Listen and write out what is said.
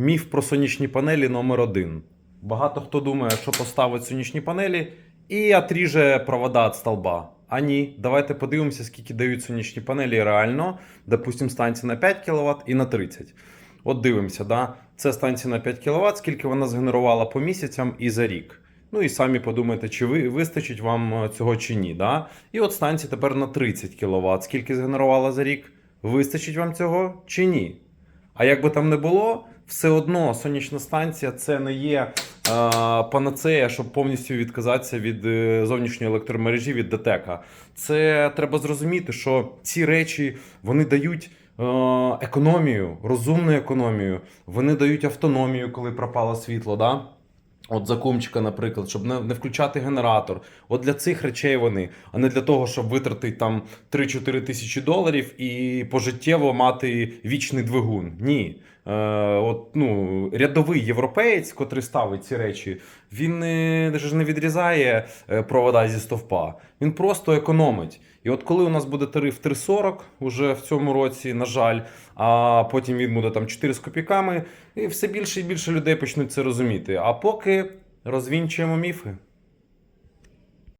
Міф про сонячні панелі номер один. Багато хто думає, що поставить сонячні панелі і отріже провода від столба. А ні, давайте подивимося, скільки дають сонячні панелі реально. Допустим, станція на 5 кВт і на 30. От дивимося, да? це станція на 5 кВт, скільки вона згенерувала по місяцям і за рік. Ну і самі подумайте, чи ви, вистачить вам е, цього чи ні. Да? І от станція тепер на 30 кВт. Скільки згенерувала за рік? Вистачить вам цього чи ні? А як би там не було, все одно сонячна станція це не є панацея, щоб повністю відказатися від е, зовнішньої електромережі від ДТЕКа. Це треба зрозуміти, що ці речі вони дають. е, Економію, розумну економію, вони дають автономію, коли пропало світло. Да? От закумчика, наприклад, щоб не, не включати генератор. От для цих речей вони, а не для того, щоб витратити там 3-4 тисячі доларів і пожиттєво мати вічний двигун. Ні. Е, от, ну, рядовий європеєць, котрий ставить ці речі, він не, ж не відрізає е, провода зі стовпа. Він просто економить. І от коли у нас буде тариф 3,40 уже в цьому році, на жаль, а потім він буде там 4 з копійками, і все більше і більше людей почнуть це розуміти. А поки розвінчуємо міфи.